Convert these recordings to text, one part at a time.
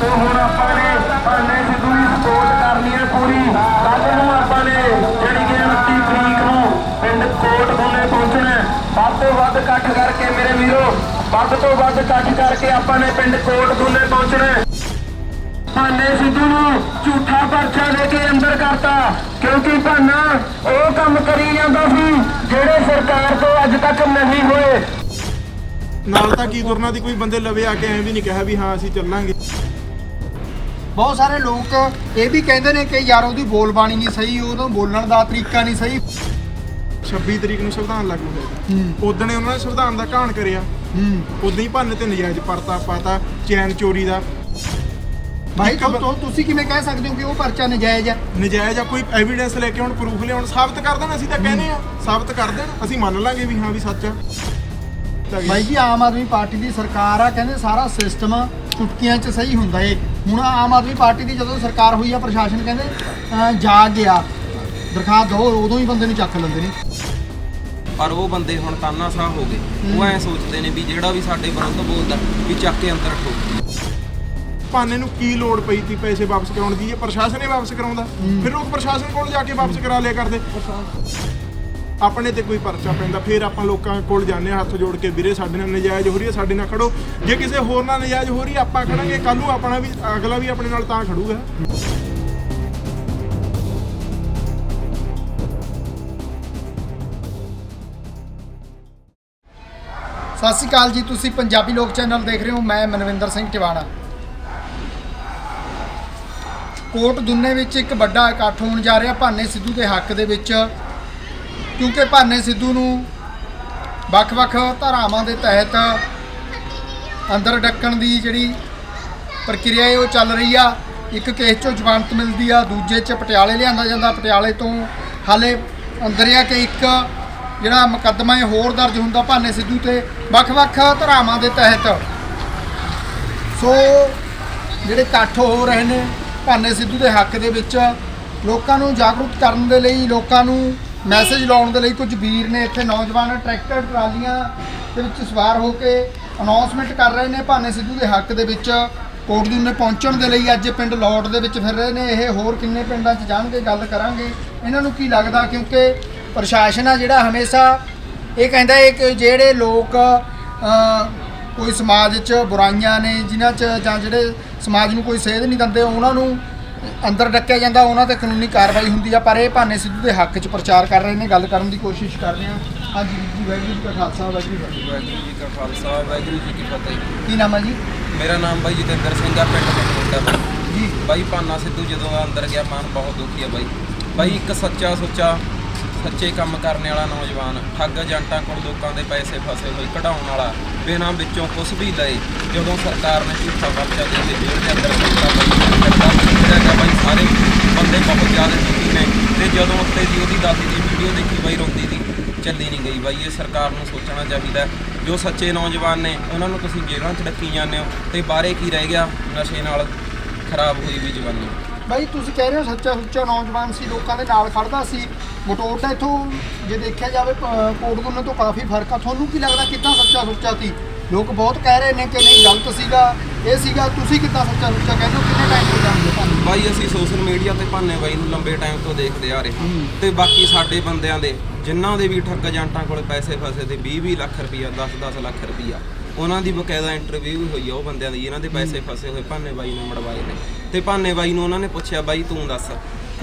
ਤੇ ਹੁਣ ਆਪਾਂ ਨੇ ਭਾਨੇ ਸਿੱਧੂ ਦੀ ਸਪੋਰਟ ਕਰਨੀ ਹੈ ਪੂਰੀ। ਕੱਲ ਨੂੰ ਆਪਾਂ ਨੇ ਜਿਹੜੀ ਕਿ 29 ਤਰੀਕ ਨੂੰ ਪਿੰਡ ਕੋਟ ਪਹੁੰਚਣਾ ਵੱਧ ਤੋਂ ਵੱਧ ਇਕੱਠ ਕਰਕੇ ਮੇਰੇ ਵੀਰੋ, ਵੱਧ ਤੋਂ ਵੱਧ ਇਕੱਠ ਕਰਕੇ ਆਪਾਂ ਨੇ ਪਿੰਡ ਕੋਟ ਪਹੁੰਚਣਾ ਭਾਨੇ ਸਿੱਧੂ ਨੂੰ ਝੂਠਾ ਪਰਚਾ ਦੇ ਕੇ ਅੰਦਰ ਕਰਤਾ, ਕਿਉਂਕਿ ਭਾਨਾ ਉਹ ਕੰਮ ਕਰੀ ਜਾਂਦਾ ਸੀ, ਜਿਹੜੇ ਸਰਕਾਰ ਤੋਂ ਅੱਜ ਤੱਕ ਨਹੀਂ ਹੋਏ। ਨਾਲ ਤਾਂ ਕੀ ਤੁਰਨਾ ਦੀ ਕੋਈ ਬੰਦੇ ਲਵੇ ਆ ਕੇ ਐਂ ਵੀ ਨਹੀਂ ਕਿਹਾ ਵੀ ਹਾਂ, ਅਸੀਂ ਚੱਲਾਂਗੇ। ਬਹੁਤ ਸਾਰੇ ਲੋਕ ਇਹ ਵੀ ਕਹਿੰਦੇ ਨੇ ਕਿ ਯਾਰ ਉਹਦੀ ਬੋਲ ਬਾਣੀ ਨਹੀਂ ਸਹੀ ਉਹਦਾ ਬੋਲਣ ਦਾ ਤਰੀਕਾ ਨਹੀਂ ਸਹੀ। 26 ਤਰੀਕ ਨੂੰ ਸੰਵਿਧਾਨ ਲਾਗੂ ਹੋਏਗਾ ਹੂੰ। ਉਦਣੇ ਉਹਨਾਂ ਨੇ ਸੰਵਿਧਾਨ ਦਾ ਘਾਣ ਕਰਿਆ। ਉਦੋਂ ਹੀ ਭੰਨ ਤੇ ਨਜਾਇਜ਼ ਪਰਤਾ ਪਾਤਾ ਚੈਨ ਚੋਰੀ ਦਾ। ਭਾਈ ਤੁ- ਤੁਸੀਂ ਕਿਵੇਂ ਕਹਿ ਸਕਦੇ ਹੋ ਕਿ ਉਹ ਪਰਚਾ ਨਜਾਇਜ਼ ਹੈ? ਨਜਾਇਜ਼ ਆ ਕੋਈ ਐਵੀਡੈਂਸ ਲੈ ਕੇ ਹੁਣ ਪ੍ਰੂਫ ਲਿਆਉਣ ਸਾਬਤ ਕਰ ਦੇਣ ਅਸੀਂ ਤਾਂ ਕਹਿੰਦੇ ਆ। ਸਾਬਤ ਕਰ ਦੇਣ ਅਸੀਂ ਮੰਨ ਲਾਂਗੇ ਵੀ ਹਾਂ ਵੀ ਸੱਚ ਆ। ਭਾਈ ਜੀ ਆਮ ਆਦਮੀ ਪਾਰਟੀ ਦੀ ਸਰਕਾਰ ਆ ਕਹਿੰਦੇ ਸਾਰਾ ਸਿਸਟਮ ਚੁਟਕੀਆਂ 'ਚ ਸਹੀ ਹੁੰਦਾ ਏ। ਹੁਣ ਆਮ ਆਦਮੀ ਪਾਰਟੀ ਦੀ ਜਦੋਂ ਸਰਕਾਰ ਹੋਈ ਆ ਪ੍ਰਸ਼ਾਸਨ ਕਹਿੰਦੇ ਅਹ, ਜਾਗ ਗਿਆ ਦਰਖਾਸਤ ਦੋ ਉਦੋਂ ਹੀ ਬੰਦੇ ਨੂੰ ਚੱਕ ਲੈਂਦੇ ਨੇ। ਪਰ ਉਹ ਬੰਦੇ ਹੁਣ ਤਾਨਾਸ਼ਾਹ ਹੋ ਗਏ। ਉਹ ਐ ਸੋਚਦੇ ਨੇ ਵੀ ਜਿਹੜਾ ਵੀ ਸਾਡੇ ਵਿਰੁੱਧ ਬੋਲਦਾ ਵੀ ਚੱਕ ਕੇ ਅੰਦਰ ਰੱਖੋ। ਭਾਨੇ ਨੂੰ ਕੀ ਲੋੜ ਪਈ ਤੀ ਪੈਸੇ ਵਾਪਸ ਕਰਾਉਣ ਦੀ? ਇਹ ਪ੍ਰਸ਼ਾਸਨ ਹੀ ਵਾਪਸ ਕਰਾਉਂਦਾ। ਫਿਰ ਲੋਕ ਪ੍ਰਸ਼ਾਸਨ ਕੋਲ ਜਾ ਕੇ ਵਾਪਸ ਕਰਾ ਲਿਆ ਕਰਦੇ। ਆਪਣੇ ਤੇ ਕੋਈ ਪਰਚਾ ਪੈਂਦਾ, ਫਿਰ ਆਪਾਂ ਲੋਕਾਂ ਕੋਲ ਜਾਂਦੇ ਹਾਂ, ਹੱਥ ਜੋੜ ਕੇ, ਵੀਰੇ, ਸਾਡੇ ਨਾਲ ਨਜਾਇਜ਼ ਹੋ ਰਹੀ ਹੈ, ਸਾਡੇ ਨਾਲ ਖੜੋ। ਜੇ ਕਿਸੇ ਹੋਰ ਨਾਲ ਨਜਾਇਜ਼ ਹੋ ਰਹੀ ਹੈ, ਆਪਾਂ ਖੜਾਂਗੇ ਕੱਲ ਨੂੰ ਆਪਣਾ ਵੀ, ਅਗਲਾ ਵੀ ਆਪਣੇ ਨਾਲ ਤਾਂ ਖੜੂਗਾ। ਸਤਿ ਸ਼੍ਰੀ ਅਕਾਲ ਜੀ, ਤੁਸੀਂ ਪੰਜਾਬੀ ਲੋਕ ਚੈਨਲ ਦੇਖ ਰਹੇ ਹੋ, ਮੈਂ ਮਨਵਿੰਦਰ ਸਿੰਘ ਟਿਵਾਣਾ। ਕੋਟ ਦੁੰਨੇ ਵਿੱਚ ਇੱਕ ਵੱਡਾ ਇਕੱਠ ਹੋਣ ਜਾ ਰਿਹਾ, ਭਾਨੇ ਸਿੱਧੂ ਦੇ ਹੱਕ ਦੇ ਵਿੱਚ। ਕਿਉਂਕਿ ਭਾਨੇ ਸਿੱਧੂ ਨੂੰ ਵੱਖ-ਵੱਖ ਧਾਰਾਵਾਂ ਦੇ ਤਹਿਤ ਅੰਦਰ ਡੱਕਣ ਦੀ ਜਿਹੜੀ ਪ੍ਰਕਿਰਿਆ ਹੈ, ਉਹ ਚੱਲ ਰਹੀ ਆ। ਇੱਕ ਕੇਸ 'ਚੋਂ ਜ਼ਮਾਨਤ ਮਿਲਦੀ ਆ, ਦੂਜੇ 'ਚ ਪਟਿਆਲੇ ਲਿਆਂਦਾ ਜਾਂਦਾ। ਪਟਿਆਲੇ ਤੋਂ ਹਾਲੇ ਅੰਦਰ ਆ ਕਿ ਇੱਕ ਜਿਹੜਾ ਮੁਕੱਦਮਾ ਹੈ ਹੋਰ ਦਰਜ ਹੁੰਦਾ ਭਾਨੇ ਸਿੱਧੂ ਤੇ, ਵੱਖ-ਵੱਖ ਧਾਰਾਵਾਂ ਦੇ ਤਹਿਤ। ਸੋ ਜਿਹੜੇ ਇਕੱਠ ਹੋ ਰਹੇ ਨੇ ਭਾਨੇ ਸਿੱਧੂ ਦੇ ਹੱਕ ਦੇ ਵਿੱਚ ਲੋਕਾਂ ਨੂੰ ਜਾਗਰੂਕ ਕਰਨ ਦੇ ਲਈ, ਲੋਕਾਂ ਨੂੰ ਮੈਸੇਜ ਲਾਉਣ ਦੇ ਲਈ ਕੁਝ ਵੀਰ ਨੇ ਇੱਥੇ ਨੌਜਵਾਨ ਟਰੈਕਟਰ ਟਰਾਲੀਆਂ ਦੇ ਵਿੱਚ ਸਵਾਰ ਹੋ ਕੇ ਅਨਾਉਂਸਮੈਂਟ ਕਰ ਰਹੇ ਨੇ ਭਾਨੇ ਸਿੱਧੂ ਦੇ ਹੱਕ ਦੇ ਵਿੱਚ। ਕੋਟਦੂਨੇ ਪਹੁੰਚਣ ਦੇ ਲਈ ਅੱਜ ਪਿੰਡ ਲੌਟ ਦੇ ਵਿੱਚ ਫਿਰ ਰਹੇ ਨੇ। ਇਹ ਹੋਰ ਕਿੰਨੇ ਪਿੰਡਾਂ 'ਚ ਜਾਣਗੇ, ਗੱਲ ਕਰਾਂਗੇ। ਇਹਨਾਂ ਨੂੰ ਕੀ ਲੱਗਦਾ ਕਿਉਂਕਿ ਪ੍ਰਸ਼ਾਸਨ ਆ ਜਿਹੜਾ ਹਮੇਸ਼ਾ ਇਹ ਕਹਿੰਦਾ ਹੈ ਕਿ ਜਿਹੜੇ ਲੋਕ ਕੋਈ ਸਮਾਜ 'ਚ ਬੁਰਾਈਆਂ ਨੇ, ਜਿਨ੍ਹਾਂ 'ਚ ਜਾਂ ਜਿਹੜੇ ਸਮਾਜ ਨੂੰ ਕੋਈ ਸੇਧ ਨਹੀਂ ਦਿੰਦੇ, ਉਹਨਾਂ ਨੂੰ ਅੰਦਰ ਡੱਕਿਆ ਜਾਂਦਾ ਉਹਨਾਂ ਤੇ ਕਾਨੂੰਨੀ ਕਾਰਵਾਈ ਹੁੰਦੀ ਆ ਪਰ ਇਹ ਭਾਨੇ ਸਿੱਧੂ ਦੇ ਹੱਕ 'ਚ ਪ੍ਰਚਾਰ ਕਰ ਰਹੇ ਨੇ ਗੱਲ ਕਰਨ ਦੀ ਕੋਸ਼ਿਸ਼ ਕਰ ਰਹੇ ਹਾਂ ਹਾਂਜੀ ਜੀ ਵਾਹਿਗੁਰੂ ਜੀ ਕਾ ਖਾਲਸਾ ਵਾਹਿਗੁਰੂ ਜੀ ਕੀ। ਵਾਹਿਗੁਰੂ ਜੀ ਕਾ ਖਾਲਸਾ ਵਾਹਿਗੁਰੂ ਜੀ ਕੀ ਫਤਿਹ। ਕੀ ਨਾਮ ਹੈ ਜੀ? ਮੇਰਾ ਨਾਮ ਬਾਈ ਜਤਿੰਦਰ ਸਿੰਘ ਆ ਪਿੰਡ ਬਾਈ। ਜੀ। ਬਾਈ ਪਾਨਾ ਸਿੱਧੂ ਜਦੋਂ ਦਾ ਅੰਦਰ ਗਿਆ ਮਨ ਬਹੁਤ ਦੁਖੀ ਆ ਬਾਈ। ਬਾਈ ਇੱਕ ਸੱਚਾ ਸੁੱਚਾ ਸੱਚੇ ਕੰਮ ਕਰਨ ਵਾਲਾ ਨੌਜਵਾਨ, ਠੱਗ ਏਜੰਟਾਂ ਕੋਲ ਲੋਕਾਂ ਦੇ ਪੈਸੇ ਫਸੇ ਹੋਏ ਕਢਾਉਣ ਵਾਲਾ, ਬਿਨਾਂ ਵਿੱਚੋਂ ਕੁਝ ਵੀ ਲਏ, ਜਦੋਂ ਸਰਕਾਰ ਨੇ ਝੂਠਾ ਪਰਚਾ ਦੇ ਕੇ ਜੇਲ੍ਹ ਦੇ ਅੰਦਰ ਕੀਤਾ ਬਾਈ ਕਰਦਾ ਹੈਗਾ ਬਾਈ ਸਾਰੇ ਬੰਦੇ ਬਹੁਤ ਜ਼ਿਆਦਾ ਦੁਖੀ ਨੇ, ਤੇ ਜਦੋਂ ਉੱਤੇ ਦੀ ਉਹਦੀ ਦਾਦੀ ਦੀ ਵੀਡੀਓ ਦੇਖੀ, ਬਾਈ ਰੋਂਦੀ ਦੀ, ਚੱਲੀ ਨਹੀਂ ਗਈ। ਬਾਈ, ਇਹ ਸਰਕਾਰ ਨੂੰ ਸੋਚਣਾ ਚਾਹੀਦਾ ਜੋ ਸੱਚੇ ਨੌਜਵਾਨ ਨੇ, ਉਹਨਾਂ ਨੂੰ ਤੁਸੀਂ ਜੇਲ੍ਹਾਂ 'ਚ ਡੱਕੀ ਜਾਂਦੇ ਹੋ, ਤੇ ਬਾਹਰੇ ਕੀ ਰਹਿ ਗਿਆ? ਨਸ਼ੇ ਨਾਲ ਖਰਾਬ ਹੋਈ ਵੀ ਜਵਾਨੀ। ਬਾਈ, ਤੁਸੀਂ ਕਹਿ ਰਹੇ ਹੋ ਸੱਚਾ ਸੁੱਚਾ ਨੌਜਵਾਨ ਸੀ, ਲੋਕਾਂ ਦੇ ਨਾਲ ਖੜਦਾ ਸੀ। ਮਟੋਟ ਤਾਂ ਇਥੋਂ ਜੇ ਦੇਖਿਆ ਜਾਵੇ ਕੋਟਗੁੰਨੇ ਤੋਂ ਕਾਫੀ ਫ਼ਰਕ ਆ। ਤੁਹਾਨੂੰ ਕੀ ਲੱਗਦਾ ਕਿੱਦਾਂ ਸੱਚਾ ਸੁੱਚਾ ਸੀ? ਲੋਕ ਬਹੁਤ ਕਹਿ ਰਹੇ ਨੇ ਕਿ ਨਹੀਂ ਗਲਤ ਸੀਗਾ। ਇਹ ਸੀਗਾ ਤੁਸੀਂ ਕਿੱਦਾਂ ਸੱਚਾ ਸੁੱਚਾ ਕਹਿੰਦੇ ਹੋ? ਕਿੰਨੇ ਟਾਈਮ ਤੋਂ ਜਾਣਦੇ ਤੁਹਾਨੂੰ ਬਾਈ ਅਸੀਂ ਸੋਸ਼ਲ ਮੀਡੀਆ ਤੇ ਭਾਨੇ ਬਾਈ ਨੂੰ ਲੰਬੇ ਟਾਈਮ ਤੋਂ ਦੇਖਦੇ ਆ ਰਹੇ ਹਾਂ। ਤੇ ਬਾਕੀ ਸਾਡੇ ਬੰਦਿਆਂ ਦੇ ਜਿਨ੍ਹਾਂ ਦੇ ਵੀ ਠੱਗ ਏਜੰਟਾਂ ਕੋਲ ਪੈਸੇ ਫਸੇ ਤੇ 20-20 ਲੱਖ ਰੁਪਈਆ 10-10 ਲੱਖ ਰੁਪਈਆ ਉਹਨਾਂ ਦੀ ਬਕਾਇਦਾ ਇੰਟਰਵਿਊ ਹੋਈ ਆ ਉਹ ਬੰਦਿਆਂ ਦੀ। ਜਿਨ੍ਹਾਂ ਦੇ ਪੈਸੇ ਫਸੇ ਹੋਏ ਭਾਨੇ ਬਾਈ ਨੂੰ ਮੜਵਾਏ ਨੇ। ਤੇ ਭਾਨੇ ਬਾਈ ਨੂੰ ਉਹਨਾਂ ਨੇ ਪੁੱਛਿਆ ਬਾਈ ਤੂੰ ਦੱਸ।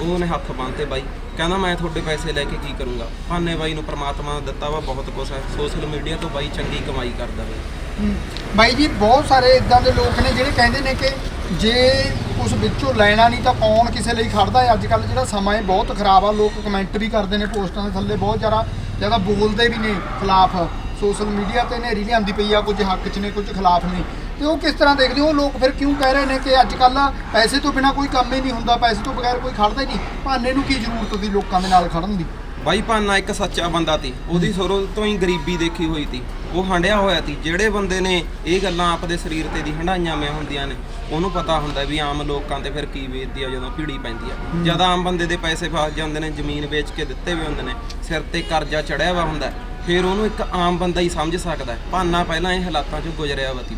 ਉਹਨੇ ਹੱਥ ਬੰਨ੍ਹਤੇ ਬਾਈ। ਕਹਿੰਦਾ ਮੈਂ ਤੁਹਾਡੇ ਪੈਸੇ ਲੈ ਕੇ ਕੀ ਕਰੂੰਗਾ? ਭਾਨੇ ਬਾਈ ਨੂੰ ਪ੍ਰਮਾਤਮਾ ਨੇ ਦਿੱਤਾ ਵਾ, ਬਹੁਤ ਕੁਛ ਹੈ। ਸੋਸ਼ਲ ਮੀਡੀਆ ਤੋਂ ਬਾਈ ਚੰਗੀ ਕਮਾਈ ਕਰਦਾ ਵਾ। ਬਾਈ ਜੀ, ਬਹੁਤ ਸਾਰੇ ਇਦਾਂ ਦੇ ਲੋਕ ਨੇ ਜਿਹੜੇ ਕਹਿੰਦੇ ਨੇ ਕਿ ਜੇ ਉਸ ਵਿੱਚੋਂ ਲੈਣਾ ਨਹੀਂ ਤਾਂ ਕੌਣ ਕਿਸੇ ਲਈ ਖੜਦਾ ਹੈ? ਅੱਜ ਕੱਲ ਜਿਹੜਾ ਸਮਾਂ ਹੈ, ਬਹੁਤ ਖਰਾਬ ਆ। ਲੋਕ ਕਮੈਂਟ ਵੀ ਕਰਦੇ ਨੇ, ਪੋਸਟਾਂ ਦੇ ਥੱਲੇ ਬਹੁਤ ਜ਼ਿਆਦਾ ਜ਼ਿਆਦਾ ਬੋਲਦੇ ਵੀ ਨੇ ਖਿਲਾਫ। ਸੋਸ਼ਲ ਮੀਡੀਆ ਤੇ ਨੇਰੀ ਲਿਆਂਦੀ ਪਈ ਆ, ਕੁਝ ਹੱਕ 'ਚ ਨੇ, ਕੁਝ ਖਿਲਾਫ ਨੇ। ਤੇ ਉਹ ਕਿਸ ਤਰ੍ਹਾਂ ਦੇਖਦੇ ਹੋ? ਉਹ ਲੋਕ ਫਿਰ ਕਿਉਂ ਕਹਿ ਰਹੇ ਨੇ ਕਿ ਅੱਜ ਕੱਲ ਪੈਸੇ ਤੋਂ ਬਿਨਾ ਕੋਈ ਕੰਮ ਹੀ ਨਹੀਂ ਹੁੰਦਾ ਪੈਸੇ ਤੋਂ ਬਗੈਰ ਕੋਈ ਖੜਦਾ ਹੀ ਨਹੀਂ। ਭਾਨੇ ਨੂੰ ਕੀ ਜ਼ਰੂਰਤ ਸੀ ਲੋਕਾਂ ਦੇ ਨਾਲ ਖੜਨ ਦੀ? ਬਾਈ ਭਾਨਾ ਇੱਕ ਸੱਚਾ ਬੰਦਾ ਤੀ ਉਹਦੀ ਸ਼ੁਰੂ ਤੋਂ ਹੀ ਗਰੀਬੀ ਦੇਖੀ ਹੋਈ ਤੀ ਉਹ ਹੰਡਿਆ ਹੋਇਆ ਤੀ ਜਿਹੜੇ ਬੰਦੇ ਨੇ ਇਹ ਗੱਲਾਂ ਆਪਦੇ ਸਰੀਰ ਤੇ ਦੀ ਹੰਡਾਈਆਂ ਮੈਂ ਹੁੰਦੀਆਂ ਨੇ ਉਹਨੂੰ ਪਤਾ ਹੁੰਦਾ ਵੀ ਆਮ ਲੋਕਾਂ ਤੇ ਫਿਰ ਕੀ ਵੇਚਦੀ ਆ ਜਦੋਂ ਭੀੜੀ ਪੈਂਦੀ ਆ। ਜਦ ਆਮ ਬੰਦੇ ਦੇ ਪੈਸੇ ਫਸ ਜਾਂਦੇ ਨੇ ਜ਼ਮੀਨ ਵੇਚ ਕੇ ਦਿੱਤੇ ਵੀ ਹੁੰਦੇ ਨੇ ਸਿਰ ਤੇ ਕਰਜ਼ਾ ਚੜਿਆ ਵਾ ਹੁੰਦਾ ਫਿਰ ਉਹਨੂੰ ਇੱਕ ਆਮ ਬੰਦਾ ਹੀ ਸਮਝ ਸਕਦਾ। ਭਾਨਾ ਪਹਿਲਾਂ ਇਹ ਹਾਲਾਤਾਂ ਚੋਂ ਗੁਜ਼ਰਿਆ ਵਾ ਤੀ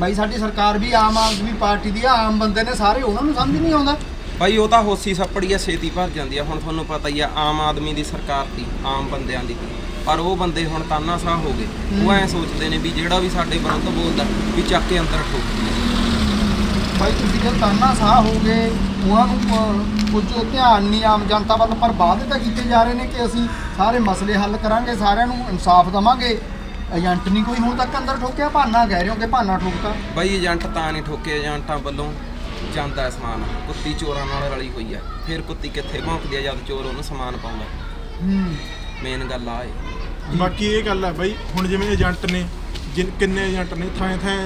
ਬਾਈ ਸਾਡੀ ਸਰਕਾਰ ਵੀ ਆਮ ਆਦਮੀ ਪਾਰਟੀ ਦੀ ਆ ਆਮ ਬੰਦੇ ਨੇ ਸਾਰੇ ਉਹਨਾਂ ਨੂੰ ਸਮਝ ਨਹੀਂ ਆਉਂਦਾ। ਭਾਈ ਉਹ ਤਾਂ ਹੋਸੀ ਸੱਪੜੀ ਆ ਛੇਤੀ ਭਰ ਜਾਂਦੀ ਆ। ਹੁਣ ਤੁਹਾਨੂੰ ਪਤਾ ਹੀ ਆ ਆਮ ਆਦਮੀ ਦੀ ਸਰਕਾਰ ਦੀ ਆਮ ਬੰਦਿਆਂ ਦੀ। ਪਰ ਉਹ ਬੰਦੇ ਹੁਣ ਤਾਨਾਸ਼ਾਹ ਹੋ ਗਏ। ਉਹ ਐ ਸੋਚਦੇ ਨੇ ਵੀ ਜਿਹੜਾ ਵੀ ਸਾਡੇ ਵਿਰੁੱਧ ਬੋਲਦਾ ਵੀ ਚੱਕ ਕੇ ਅੰਦਰ ਠੋਕ ਬਾਈ ਤੁਸੀਂ ਜੇ ਤਾਨਾ ਸਾਹ ਹੋ ਗਏ ਉਹਨਾਂ ਨੂੰ ਕੁਝ ਧਿਆਨ ਨਹੀਂ ਆਮ ਜਨਤਾ ਵੱਲ ਪਰ ਵਾਅਦੇ ਤਾਂ ਕੀਤੇ ਜਾ ਰਹੇ ਨੇ ਕਿ ਅਸੀਂ ਸਾਰੇ ਮਸਲੇ ਹੱਲ ਕਰਾਂਗੇ ਸਾਰਿਆਂ ਨੂੰ ਇਨਸਾਫ ਦਵਾਂਗੇ। ਏਜੰਟ ਨਹੀਂ ਕੋਈ ਹੁਣ ਤੱਕ ਅੰਦਰ ਠੋਕਿਆ ਭਾਨਾ ਕਹਿ ਰਹੇ ਹੋ ਕਿ ਭਾਨਾ ਠੋਕਤਾ। ਬਾਈ ਏਜੰਟ ਤਾਂ ਨਹੀਂ ਠੋਕੇ ਏਜੰਟਾਂ ਵੱਲੋਂ ਜਾਂਦਾ ਹੈ ਸਮਾਨ। ਕੁੱਤੀ ਚੋਰਾਂ ਨਾਲ ਰਲੀ ਹੋਈ ਆ। ਫਿਰ ਕੁੱਤੀ ਕਿੱਥੇ ਭੌਂਕਦੀ ਆ ਜਦ ਚੋਰ ਉਹਨੂੰ ਸਮਾਨ ਪਾਉਂਦਾ? ਹੂੰ। ਮੇਨ ਗੱਲ ਆ ਏ ਬਾਕੀ ਇਹ ਗੱਲ ਹੈ ਬਾਈ ਹੁਣ ਜਿਵੇਂ ਏਜੰਟ ਨੇ ਜਿਨ ਕਿੰਨੇ ਏਜੰਟ ਨੇ ਥਾਂ ਥਾਂ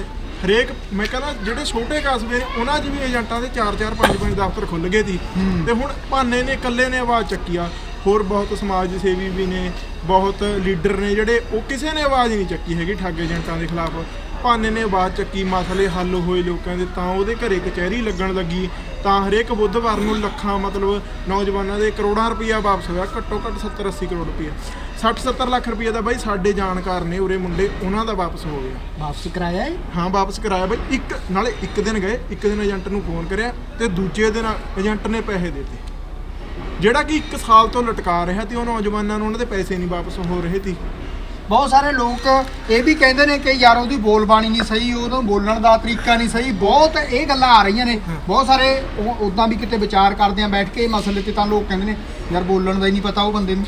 ਹਰੇਕ ਮੈਂ ਕਹਿੰਦਾ ਜਿਹੜੇ ਛੋਟੇ ਕਸਬੇ ਨੇ ਉਹਨਾਂ 'ਚ ਵੀ ਏਜੰਟਾਂ ਦੇ 4-4 5-5 ਦਫ਼ਤਰ ਖੁੱਲ ਗਏ ਸੀ। ਤੇ ਹੁਣ ਭਾਨੇ ਨੇ ਇਕੱਲੇ ਨੇ ਆਵਾਜ਼ ਚੱਕੀ ਆ। ਹੋਰ ਬਹੁਤ ਸਮਾਜ ਸੇਵੀ ਵੀ ਨੇ ਬਹੁਤ ਲੀਡਰ ਨੇ ਜਿਹੜੇ ਉਹ ਕਿਸੇ ਨੇ ਆਵਾਜ਼ ਨਹੀਂ ਚੱਕੀ ਹੈਗੀ ਠੱਗ ਏਜੰਟਾਂ ਦੇ ਖਿਲਾਫ। ਭਾਨੇ ਨੇ ਆਵਾਜ਼ ਚੱਕੀ ਮਸਲੇ ਹੱਲ ਹੋਏ ਲੋਕਾਂ ਦੇ ਤਾਂ ਉਹਦੇ ਘਰੇ ਕਚਹਿਰੀ ਲੱਗਣ ਲੱਗੀ। ਤਾਂ ਹਰੇਕ ਬੁੱਧਵਾਰ ਨੂੰ ਲੱਖਾਂ ਮਤਲਬ ਨੌਜਵਾਨਾਂ ਦੇ ਕਰੋੜਾਂ ਰੁਪਈਆ ਵਾਪਸ ਹੋਇਆ ਘੱਟੋ ਘੱਟ 70 80 ਕਰੋੜ ਰੁਪਈਆ। 60 70 ਲੱਖ ਰੁਪਈਆ ਦਾ ਬਾਈ ਸਾਡੇ ਜਾਣਕਾਰ ਨੇ ਉਰੇ ਮੁੰਡੇ ਉਹਨਾਂ ਦਾ ਵਾਪਸ ਹੋ ਗਿਆ। ਵਾਪਸ ਕਰਾਇਆ ਹੈ ਹਾਂ ਵਾਪਸ ਕਰਾਇਆ ਬਾਈ। ਇੱਕ ਨਾਲੇ ਇੱਕ ਦਿਨ ਗਏ ਇੱਕ ਦਿਨ ਏਜੰਟ ਨੂੰ ਫੋਨ ਕਰਿਆ ਤੇ ਦੂਜੇ ਦਿਨ ਏਜੰਟ ਨੇ ਪੈਸੇ ਦਿੱਤੇ। ਜਿਹੜਾ ਕਿ 1 ਸਾਲ ਤੋਂ ਲਟਕਾ ਰਿਹਾ ਤੇ ਉਹ ਨੌਜਵਾਨਾਂ ਨੂੰ ਉਹਨਾਂ ਦੇ ਪੈਸੇ ਨਹੀਂ ਵਾਪਸ ਹੋ ਰਹੇ ਸੀ। ਬਹੁਤ ਸਾਰੇ ਲੋਕ ਇਹ ਵੀ ਕਹਿੰਦੇ ਨੇ ਕਿ ਯਾਰ ਉਹਦੀ ਬੋਲਬਾਣੀ ਨਹੀਂ ਸਹੀ ਉਹਦਾ ਬੋਲਣ ਦਾ ਤਰੀਕਾ ਨਹੀਂ ਸਹੀ ਬਹੁਤ ਇਹ ਗੱਲਾਂ ਆ ਰਹੀਆਂ ਨੇ। ਬਹੁਤ ਸਾਰੇ ਉਦਾਂ ਵੀ ਕਿਤੇ ਵਿਚਾਰ ਕਰਦੇ ਆ ਬੈਠ ਕੇ ਮਸਲੇ ਤੇ ਤਾਂ ਲੋਕ ਕਹਿੰਦੇ ਨੇ ਯਾਰ ਬੋਲਣ ਦਾ ਹੀ ਨਹੀਂ ਪਤਾ ਉਹ ਬੰਦੇ ਨੂੰ।